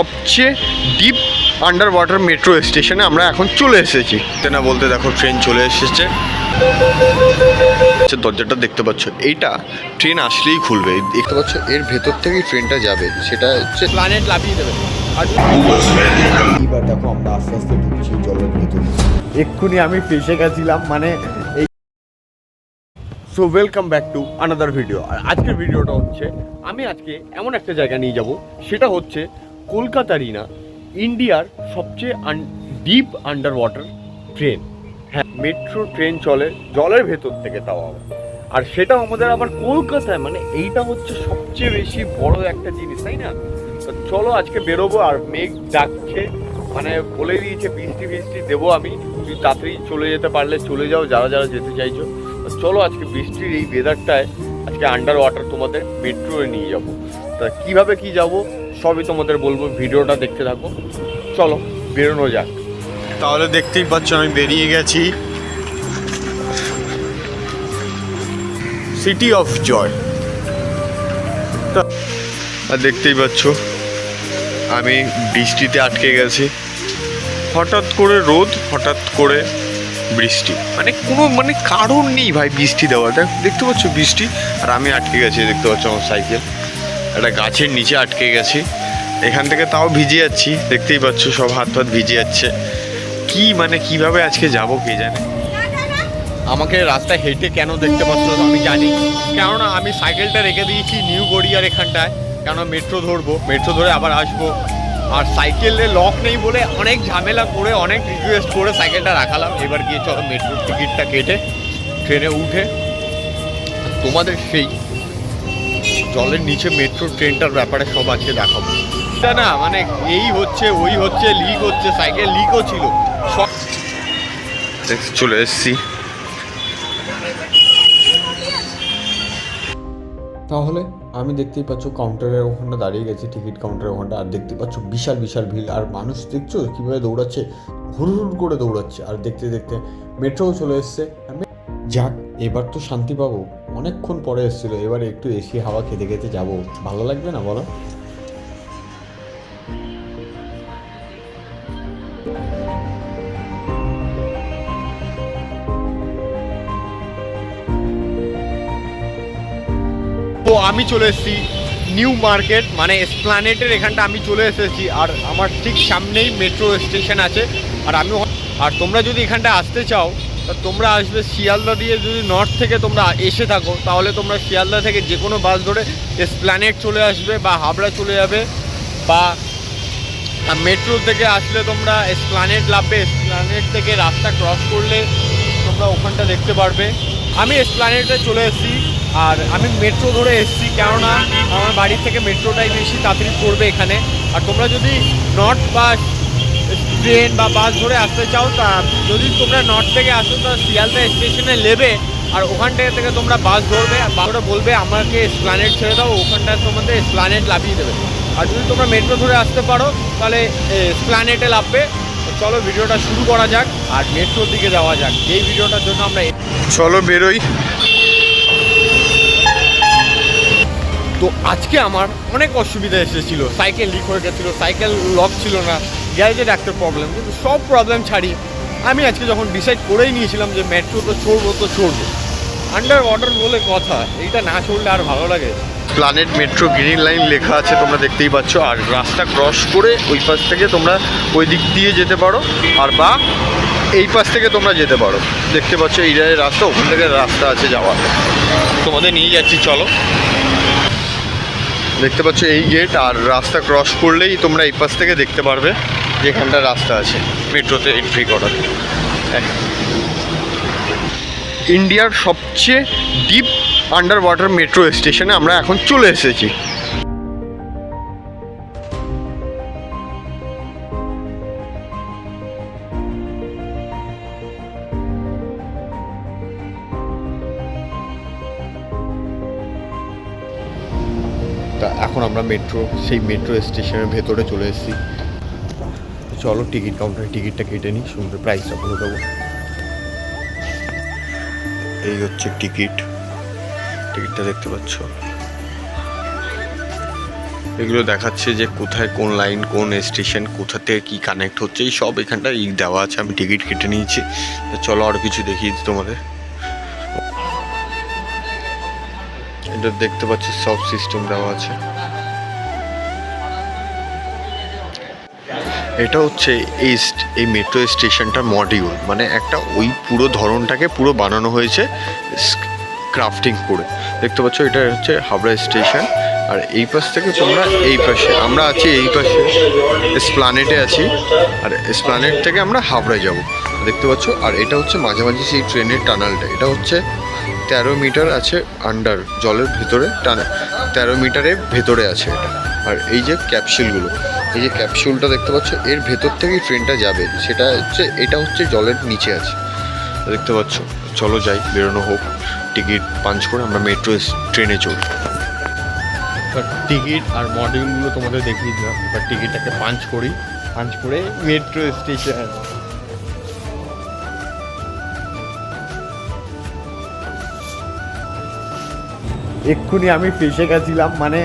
সবচেয়ে deep under water metro স্টেশনে আমরা এখন চলে এসেছি। তে না বলতে দেখো ট্রেন চলে এসেছে। আচ্ছা, দরজাটা দেখতে পাচ্ছ এইটা ট্রেন আসলেই খুলবে। দেখতে পাচ্ছ এর ভেতর থেকেই ট্রেনটা যাবে। সেটা হচ্ছে প্ল্যানেট লাভিয়ে দেবে। দেখো আমরা আস্তে আস্তে ঢুকছি জলের ভিতরে। এক্ষুনি আমি ফেসে গেছিলাম মানে এই so welcome back to another video আর আজকের ভিডিওটা হচ্ছে আমি আজকে এমন একটা জায়গা নিয়ে যাব সেটা হচ্ছে কলকাতারই না, ইন্ডিয়ার সবচেয়ে ডিপ আন্ডার ওয়াটার ট্রেন হ্যাঁ মেট্রো ট্রেন চলে, জলের ভেতর থেকে তাও আবার। আর সেটা আমাদের আবার কলকাতায় মানে এইটা হচ্ছে সবচেয়ে বেশি বড় একটা জিনিস, তাই না? চলো আজকে বেরোবো আর মেঘ ডাকছে মানে বলে দিয়েছে, বৃষ্টি বৃষ্টি দেবো আমি। তুই তাড়াতাড়ি চলে যেতে পারলে চলে যাও, যারা যারা যেতে চাইছো। চলো আজকে বৃষ্টির এই ওয়েদারটায় আজকে আন্ডার ওয়াটার তোমাদের মেট্রোয়ে নিয়ে যাব। তা কীভাবে কি যাব, সবই তোমাদের বলব, ভিডিওটা দেখতে থাকো। চলো, বেরোনো যাক। তাহলে দেখতেই পাচ্ছ, আমি বেরিয়ে গেছি। সিটি অফ জয় আর দেখতেই পাচ্ছ, আমি বৃষ্টিতে আটকে গেছি। হঠাৎ করে রোদ, হঠাৎ করে বৃষ্টি। মানে কোনো মানে কারণ নেই ভাই বৃষ্টি দেওয়ার। দেখতে পাচ্ছ বৃষ্টি, আর আমি আটকে গেছি, দেখতে পাচ্ছ আমার সাইকেল। একটা গাছের নিচে আটকে গেছি। এখান থেকে তাও ভিজে যাচ্ছি। দেখতেই পাচ্ছ, সব হাত ফাত ভিজে যাচ্ছে। কি মানে কীভাবে আজকে যাব কে জানে? আমাকে রাস্তায় হেঁটে কেন দেখতে পাচ্ছ আমি জানি। কেননা আমি সাইকেলটা রেখে দিয়েছি নিউ গড়িয়ার এখানটায়। কেন মেট্রো ধরবো মেট্রো ধরে আবার আসব। আর সাইকেলে লক নেই বলে অনেক ঝামেলা করে, অনেক রিকোয়েস্ট করে সাইকেলটা রাখালাম। এবার গিয়ে চলো মেট্রোর টিকিটটা কেটে ট্রেনে উঠে। তোমাদের সেই জলের নিচে মেট্রো ট্রেনটার ব্যাপারে সব আজকে দেখাবো। এটা না মানে এই হচ্ছে ওই হচ্ছে লিক হচ্ছে সাইকেল লিকও ছিল। সব চলে এসেছি। তাহলে আমি দেখতেই পাচ্ছ কাউন্টারের ওখানটা দাঁড়িয়ে গেছি টিকিট কাউন্টারের ওখানটা আর দেখতে পাচ্ছ বিশাল বিশাল ভিড়। আর মানুষ দেখছ কীভাবে দৌড়াচ্ছে? হুড় হুড় করে দৌড়াচ্ছে। আর দেখতে দেখতে মেট্রোও চলে এসছে। যাক এবার তো শান্তি পাবো। অনেকক্ষণ পরে এসেছিল, এবার একটু এসি হাওয়া খেতে খেতে যাব। ভালো লাগবে না বলো? তো আমি চলে এসেছি নিউ মার্কেট মানে এসপ্লানেটের এখানটা আমি চলে এসেছি, আর আমার ঠিক সামনেই মেট্রো স্টেশন আছে, আর আমি আর তোমরা যদি এখানটা আসতে চাও তোমরা আসবে শিয়ালদা দিয়ে যদি নর্থ থেকে তোমরা এসে থাকো, তাহলে তোমরা শিয়ালদা থেকে যে কোনো বাস ধরে এসপ্ল্যানেট চলে আসবে বা হাবড়া চলে যাবে বা মেট্রো থেকে আসলে তোমরা এসপ্লানেট লাভবে এসপ্লানেট থেকে রাস্তা ক্রস করলে তোমরা ওখানটা দেখতে পারবে। আমি এসপ্লানেটে চলে এসেছি, আর আমি মেট্রো ধরে এসেছি, কেননা আমার বাড়ি থেকে মেট্রোটাই বেশি তাড়াতাড়ি পড়বে এখানে। আর তোমরা যদি নর্থ বা ট্রেন বা বাস ধরে আসতে চাও, তা যদি তোমরা নর্থ থেকে আসো তো শিয়ালদা স্টেশনে নেবে আর ওখান থেকে থেকে তোমরা বাস ধরবে আর বাসটা বলবে আমাকে স্প্লানেট ছেড়ে দাও ওখানটায় তোমাদের স্প্লানেট লাভিয়ে দেবে। আর যদি তোমরা মেট্রো ধরে আসতে পারো তাহলে স্প্লানেটে লাভবে তো চলো ভিডিওটা শুরু করা যাক আর মেট্রোর দিকে যাওয়া যাক। এই ভিডিওটার জন্য আমরা চলো বেরোই। তো আজকে আমার অনেক অসুবিধা এসেছিল। সাইকেল লিক হয়ে গেছিল সাইকেল লক ছিল না গ্যারেজে একটা প্রবলেম কিন্তু সব প্রবলেম ছাড়ি আমি আজকে যখন ডিসাইড করেই নিয়েছিলাম যে মেট্রো তো চড়বো তো চড়বো। আন্ডার ওয়াটার বলে কথা, এইটা না চড়লে আর ভালো লাগে প্ল্যানেট মেট্রো গ্রিন লাইন লেখা আছে, তোমরা দেখতেই পাচ্ছ। আর রাস্তা ক্রস করে ওই পাশ থেকে তোমরা ওই দিক দিয়ে যেতে পারো, আর বা এই পাশ থেকে তোমরা যেতে পারো। দেখতে পাচ্ছ, এই রাস্তা, ওখান থেকে রাস্তা আছে যাওয়ার তোমাদের নিয়ে যাচ্ছি, চলো। দেখতে পাচ্ছ, এই গেট আর রাস্তা ক্রস করলেই তোমরা এই পাশ থেকে দেখতে পারবে। যেখানটা রাস্তা আছে, মেট্রোতে এন্ট্রি করার। ইন্ডিয়ার সবচেয়ে ডিপ আন্ডার ওয়াটার মেট্রো স্টেশনে আমরা এখন চলে এসেছি। তা এখন আমরা মেট্রো সেই মেট্রো স্টেশনের ভেতরে চলে এসেছি। চলো টিকিট কাউন্টারে টিকিটটা কেটে নিই সুন্দর প্রাইসটা বলে দেবো। এই হচ্ছে টিকিট। টিকিটটা দেখতে পাচ্ছ? এগুলো দেখাচ্ছে যে কোথায় কোন লাইন, কোন স্টেশন, কোথা থেকে কী কানেক্ট হচ্ছে, এই সব এখানটা ই দেওয়া আছে, আমি টিকিট কেটে নিয়েছি। চলো আর কিছু দেখিয়ে দিই তোমাদের। এটা দেখতে পাচ্ছি সব সিস্টেম দেওয়া আছে। এটা হচ্ছে এই এই মেট্রো স্টেশনটার মডিউল মানে একটা ওই পুরো ধরনটাকে পুরো বানানো হয়েছে ক্রাফটিং করে। দেখতে পাচ্ছ, এটা হচ্ছে হাবড়া স্টেশন আর এই পাশ থেকে তোমরা এই পাশে, আমরা আছি এই পাশে স্প্লানেটে আছি, আর স্প্লানেট থেকে আমরা হাবড়ায় যাব। দেখতে পাচ্ছ, আর এটা হচ্ছে মাঝামাঝি সেই ট্রেনের টানালটা, এটা হচ্ছে তেরো মিটার আছে আন্ডার জলের ভেতরে টানা, তেরো মিটারের ভেতরে আছে এটা। আর এই যে ক্যাপসুলগুলো এই যে ক্যাপসুলটা দেখতে পাচ্ছ এর ভেতর থেকেই ট্রেনটা যাবে। সেটা হচ্ছে এটা হচ্ছে জলের নিচে আছে। দেখতে পাচ্ছ? চলো যাই বেরোনো হোক। টিকিট পাঞ্চ করে আমরা মেট্রো ট্রেনে চড়ি। টিকিট আর মডিউলগুলো তোমাদের দেখিয়ে দিলাম। এবার টিকিটটাকে পাঞ্চ করি। পাঞ্চ করে মেট্রো স্টেশন এক্ষুনি আমি ফেসে গেছিলাম মানে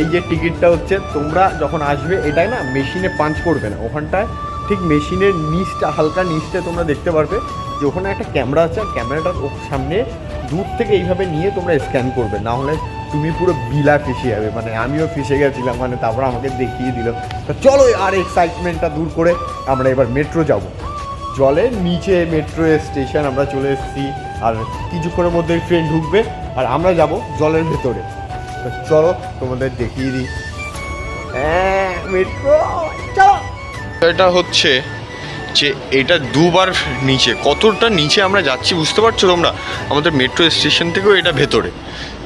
এই যে টিকিটটা হচ্ছে, তোমরা যখন আসবে, এটাই না মেশিনে পাঞ্চ করবে না। ওখানটায় ঠিক মেশিনের নিচটা, হালকা নিচটা তোমরা দেখতে পারবে যে ওখানে একটা ক্যামেরা আছে, আর ক্যামেরাটার সামনে দূর থেকে এইভাবে নিয়ে তোমরা স্ক্যান করবে। না হলে তুমি পুরো বিলা ফেসে যাবে। মানে আমিও ফেসে গেছিলাম মানে তারপর আমাকে দেখিয়ে দিল। তো চলো আর এক্সাইটমেন্টটা দূর করে আমরা এবার মেট্রো যাব। জলের নিচে মেট্রো স্টেশন আমরা চলে এসেছি, আর কিছুক্ষণের মধ্যে ট্রেন ঢুকবে, আর আমরা যাব জলের ভেতরে। তো চলো তোমাদের দেখিয়ে দিই। হ্যাঁ মেট্রো চলো। এটা হচ্ছে যে এটা দুবার নিচে কতটা নিচে আমরা যাচ্ছি বুঝতে পারছ তোমরা? আমাদের মেট্রো স্টেশন থেকেও এটা ভেতরে।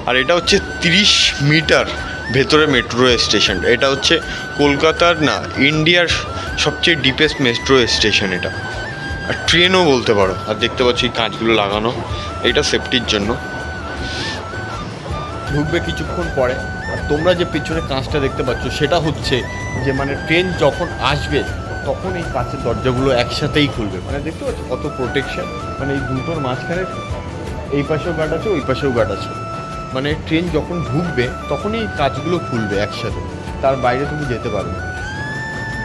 আর এটা হচ্ছে তিরিশ মিটার ভেতরে মেট্রো স্টেশন এটা হচ্ছে কলকাতার না ইন্ডিয়ার সবচেয়ে ডিপেস্ট মেট্রো স্টেশন এটা। আর ট্রেনও বলতে পারো। আর দেখতে পাচ্ছি কাঁচগুলো লাগানো এটা সেফটির জন্য। ঢুকবে কিছুক্ষণ পরে। আর তোমরা যে পিছনে কাঁচটা দেখতে পাচ্ছ, সেটা হচ্ছে যে মানে ট্রেন যখন আসবে, তখন এই কাঁচের দরজাগুলো একসাথেই খুলবে। মানে দেখতে পাচ্ছ কত প্রোটেকশন মানে এই দুটোর মাঝখানে এই পাশেও গার্ড আছে, ওই পাশেও গার্ড আছে। মানে ট্রেন যখন ঢুকবে, তখনই এই কাঁচগুলো খুলবে একসাথে। তার বাইরে তুমি যেতে পারবে।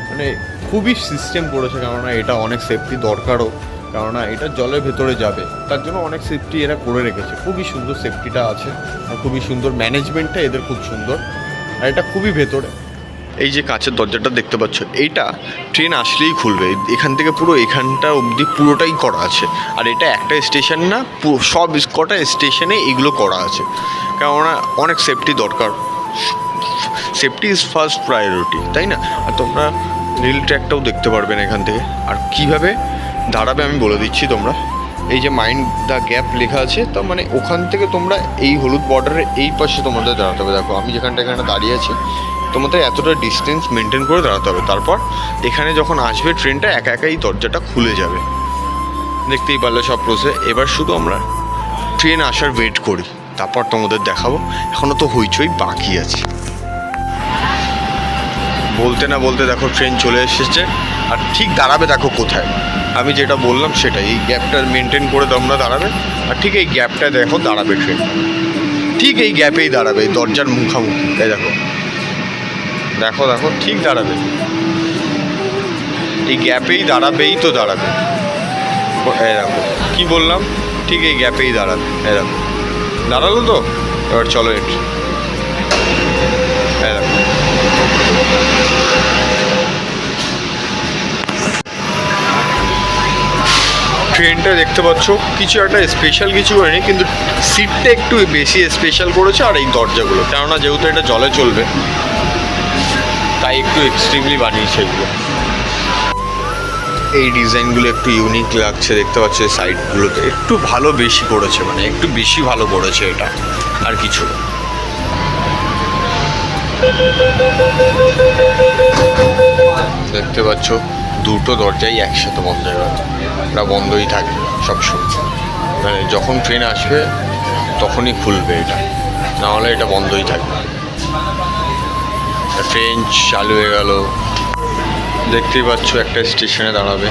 মানে খুবই সিস্টেম করেছে, কেননা এটা অনেক সেফটি দরকারও। কেননা এটা জলের ভেতরে যাবে। তার জন্য অনেক সেফটি এরা করে রেখেছে। খুবই সুন্দর সেফটিটা আছে আর খুবই সুন্দর ম্যানেজমেন্টটা এদের খুব সুন্দর। আর এটা খুবই ভেতরে। এই যে কাঁচের দরজাটা দেখতে পাচ্ছ, এইটা ট্রেন আসলেই খুলবে। এখান থেকে পুরো এখানটা অবধি পুরোটাই করা আছে। আর এটা একটা স্টেশন না সব কটা স্টেশনে এগুলো করা আছে। কেননা অনেক সেফটি দরকার। সেফটি ইজ ফার্স্ট প্রায়োরিটি তাই না? আর তোমরা রেল ট্র্যাকটাও দেখতে পারবেন এখান থেকে। আর কীভাবে? দাঁড়াবে, আমি বলে দিচ্ছি তোমরা। এই যে মাইন্ড দ্য গ্যাপ লেখা আছে, তো মানে ওখান থেকে তোমরা এই হলুদ বর্ডারের এই পাশে তোমাদের দাঁড়াতে হবে। দেখো, আমি যেখানটা এখানে দাঁড়িয়ে আছি, তোমাদের এতটা ডিস্টেন্স মেনটেন করে দাঁড়াতে হবে। তারপর এখানে যখন আসবে ট্রেনটা, একা একাই দরজাটা খুলে যাবে। দেখতেই পারলে সব প্রসেস এবার শুধু আমরা ট্রেন আসার ওয়েট করি। তারপর তোমাদের দেখাবো। এখনও তো হইচই বাকি আছে। বলতে না বলতে দেখো ট্রেন চলে এসেছে। আর ঠিক দাঁড়াবে দেখো কোথায়। আমি যেটা বললাম সেটাই, এই গ্যাপটা মেনটেন করে তোমরা দাঁড়াবে। আর ঠিক এই গ্যাপটা দেখো, দাঁড়াবে ট্রেন ঠিক এই গ্যাপেই দাঁড়াবে দরজার মুখামুখি। এই দেখো। দেখো দেখো, ঠিক দাঁড়াবে। এই গ্যাপেই দাঁড়াবেই তো দাঁড়াবে। দেখো, কী বললাম? ঠিক এই গ্যাপেই দাঁড়াবে। দেখো। দাঁড়াল তো? এবার চলো এন্ট্রি ট্রেনটা দেখতে পাচ্ছ। কিছু একটা স্পেশাল কিছু করেনি কিন্তু সিটটা একটু বেশি স্পেশাল করেছে আর এই দরজাগুলো। কেননা যেহেতু এটা জলে চলবে, তাই একটু এক্সট্রিমলি বানিয়েছে এগুলো। এই ডিজাইনগুলো একটু ইউনিক লাগছে, দেখতে পাচ্ছ সাইডগুলোতে একটু ভালো বেশি করেছে মানে একটু বেশি ভালো করেছে এটা, আর কিছু দেখতে পাচ্ছ দুটো দরজাই একসাথে বন্ধ হয়ে গেল। ওটা বন্ধই থাকে সবসময়। মানে যখন ট্রেন আসবে, তখনই খুলবে এটা। নাহলে এটা বন্ধই থাকবে ট্রেন চালু হয়ে গেল। দেখতেই পাচ্ছ একটা স্টেশনে দাঁড়াবে।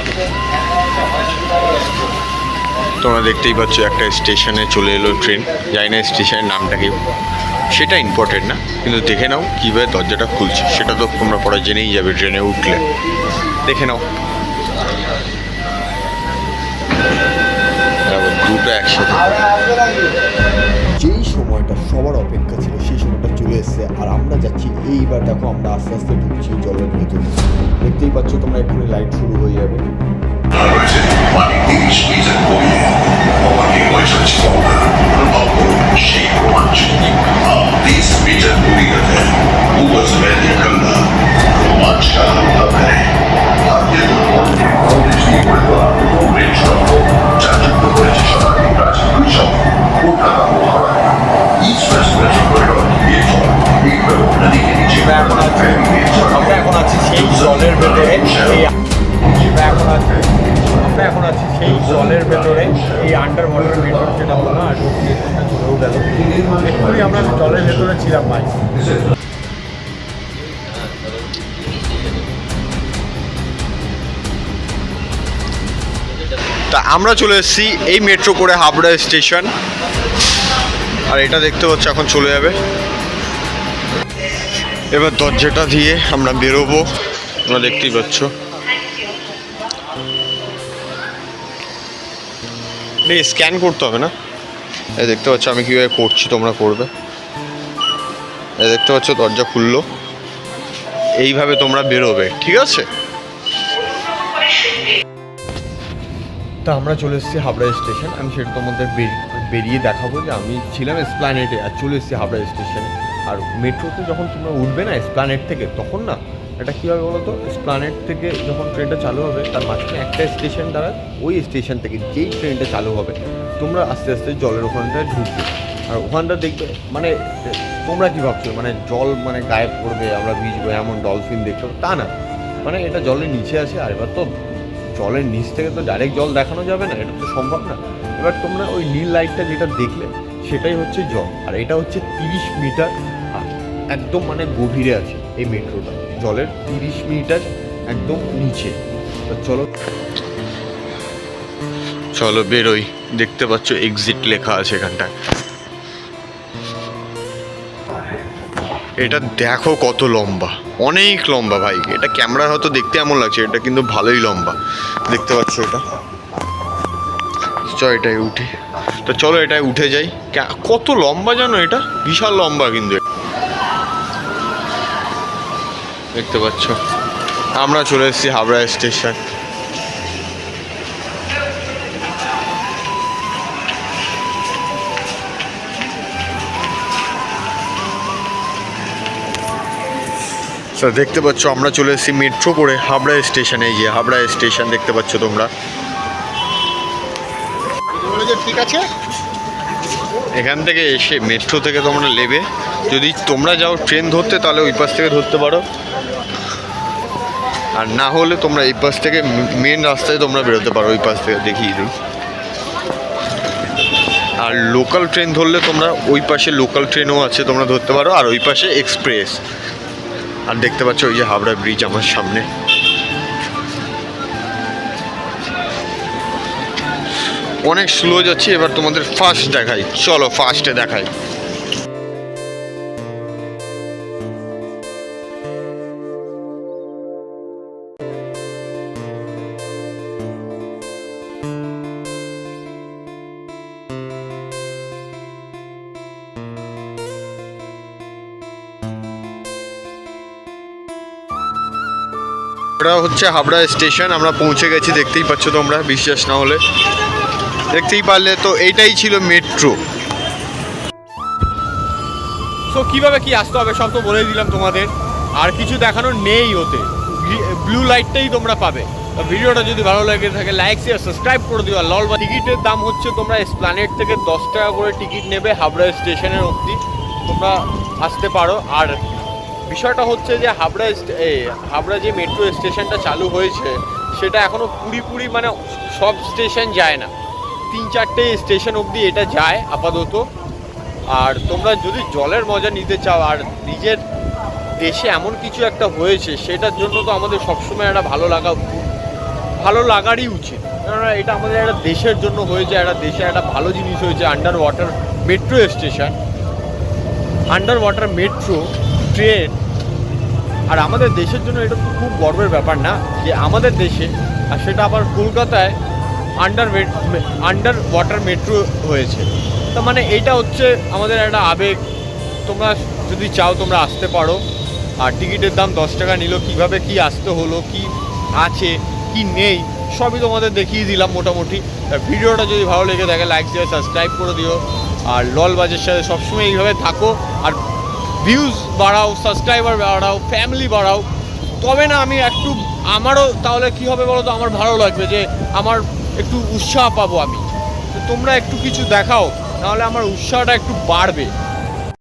তোমরা দেখতেই পাচ্ছ একটা স্টেশনে চলে এলো ট্রেন জানি না স্টেশনের নামটা কি। সেটা ইম্পর্টেন্ট না, কিন্তু দেখে নাও কীভাবে দরজাটা খুলছে। সেটা তো তোমরা পরে জেনেই যাবে ট্রেনে উঠলে। দেখে নাও। দুটো একসাথে। যেই সময়টা সবার অপেক্ষা ছিল সেই সময়টা চলে এসেছে। আর আমরা যাচ্ছি এইবার দেখো আমরা আস্তে আস্তে ঢুকছি জলের ভেতরে। দেখতেই পাচ্ছ তোমরা এক্ষুনি লাইট শুরু হয়ে যাবে। আমরা এখন আছি সেই জলের ভেতরে আমরা এখন আছি আমরা এখন আছি সেই জলের ভেতরে এই আন্ডার ওয়াটার হলো না আর আমরা জলের ভেতরে ছিলাম ভাই। তা আমরা চলে এসেছি এই মেট্রো করে হাবড়া স্টেশন আর এটা দেখতে পাচ্ছ, এখন চলে যাবে। এবার দরজাটা দিয়ে আমরা বেরোবো। তোমরা দেখতেই পাচ্ছ। স্ক্যান করতে হবে না? এই দেখতে পাচ্ছ, আমি কীভাবে করছি, তোমরা করবে। এই দেখতে পাচ্ছ, দরজা খুললো। এইভাবে তোমরা বেরোবে, ঠিক আছে? তা আমরা চলে এসেছি হাবড়া স্টেশন। আমি সেটা তোমাদের বেরিয়ে দেখাবো যে আমি ছিলাম এসপ্ল্যানেটে আর চলে এসেছি হাবড়া স্টেশনে। আর মেট্রোতে যখন তোমরা উঠবে না এসপ্ল্যানেট থেকে, তখন না, এটা কী হবে বলো তো এসপ্ল্যানেট থেকে যখন ট্রেনটা চালু হবে, তার মাঝখানে একটা স্টেশন দ্বারা ওই স্টেশন থেকে যেই ট্রেনটা চালু হবে, তোমরা আস্তে আস্তে জলের ওখানটায় ঢুকবে। আর ওখানটা দেখবে মানে তোমরা কি ভাবছ? মানে জল মানে গায়েব করবে, আমরা ভিজবো, এমন ডলফিন দেখতে তা না। মানে এটা জলের নিচে আছে আর এবার তো জলের নিচ থেকে তো ডাইরেক্ট জল দেখানো যাবে না, এটা তো সম্ভব না। এবার তোমরা ওই নীল লাইটটা যেটা দেখলে, সেটাই হচ্ছে জল। আর এটা হচ্ছে তিরিশ মিটার একদম মানে গভীরে আছে এই মেট্রোটা। জলের তিরিশ মিটার একদম নিচে। তো চলো। চলো বেরোই। দেখতে পাচ্ছ এক্সিট লেখা আছে এখানটায়। এটা দেখো কত লম্বা। অনেক লম্বা ভাই। এটা ক্যামেরা হয়তো দেখতে এমন লাগছে, এটা কিন্তু ভালোই লম্বা। দেখতে পাচ্ছ এটা? চল এটাই উঠে। তো চলো এটাই উঠে যাই। কত লম্বা জানো এটা? বিশাল লম্বা কিন্তু। দেখতে পাচ্ছ? আমরা চলে এসেছি হাবড়া স্টেশন। তো দেখতে পাচ্ছ, আমরা চলে এসেছি মেট্রো করে হাবড়া স্টেশনে। গিয়ে হাবড়া স্টেশন দেখতে পাচ্ছ তোমরা। ঠিক আছে এখান থেকে এসে মেট্রো থেকে তোমরা নেবে। যদি তোমরা যাও ট্রেন ধরতে, তাহলে ওই পাশ থেকে ধরতে পারো। আর না হলে তোমরা এই পাশ থেকে মেন রাস্তায় তোমরা বেরোতে পারো, ওই পাশ থেকে। দেখিয়ে দিই আর লোকাল ট্রেন ধরলে তোমরা ওই পাশে লোকাল ট্রেনও আছে, তোমরা ধরতে পারো। আর ওই পাশে এক্সপ্রেস আর দেখতে পাচ্ছ ওই যে হাওড়া ব্রিজ আমার সামনে। অনেক স্লো যাচ্ছি, এবার তোমাদের ফার্স্ট দেখাই। চলো ফার্স্টে দেখাই। এটা হচ্ছে হাবড়া স্টেশন, আমরা পৌঁছে গেছি, দেখতেই পাচ্ছ তোমরা, বিশ্বাস না হলে। দেখতেই পারলে তো এইটাই ছিল মেট্রো সো কীভাবে কি আসতে হবে সব তো বলে দিলাম তোমাদের। আর কিছু দেখানোর নেই ওতে। ব্লু লাইটটাই তোমরা পাবে। ভিডিওটা যদি ভালো লাগে থাকে লাইক শেয়ার সাবস্ক্রাইব করে দিও। লল বা টিকিটের দাম হচ্ছে তোমরা এসপ্ল্যানেট থেকে দশ টাকা করে টিকিট নেবে হাবড়া স্টেশনের অবধি। তোমরা আসতে পারো। আর বিষয়টা হচ্ছে যে হাবড়া হাবড়া যে মেট্রো স্টেশনটা চালু হয়েছে, সেটা এখনও পুরিপুরি মানে সব স্টেশন যায় না। তিন চারটে স্টেশন অবধি এটা যায় আপাতত। আর তোমরা যদি জলের মজা নিতে চাও, আর নিজের দেশে এমন কিছু একটা হয়েছে, সেটার জন্য তো আমাদের সবসময় একটা ভালো লাগা ভালো লাগারই উচিত। কেননা এটা আমাদের একটা দেশের জন্য হয়েছে, একটা দেশে একটা ভালো জিনিস হয়েছে under water metro station under water metro train আর আমাদের দেশের জন্য এটা তো খুব গর্বের ব্যাপার না যে আমাদের দেশে, আর সেটা আবার কলকাতায় আন্ডার আন্ডার ওয়াটার মেট্রো হয়েছে। তার মানে এইটা হচ্ছে আমাদের একটা আবেগ। তোমরা যদি চাও তোমরা আসতে পারো। আর টিকিটের দাম দশ টাকা নিল, কীভাবে কি আসতে হলো, কি আছে, কি নেই, সবই তোমাদের দেখিয়ে দিলাম মোটামুটি। ভিডিওটা যদি ভালো লেগে থাকে লাইক দিয়ে সাবস্ক্রাইব করে দিও। আর লল বাজের সাথে সবসময় এইভাবে থাকো। আর ভিউজ বাড়াও সাবস্ক্রাইবার বাড়াও ফ্যামিলি বাড়াও, তবে না আমি একটু আমারও তাহলে কি হবে বলো তো? আমার ভালো লাগবে যে আমার একটু উৎসাহ পাবো আমি। তোমরা একটু কিছু দেখাও নাহলে আমার উৎসাহটা একটু বাড়বে।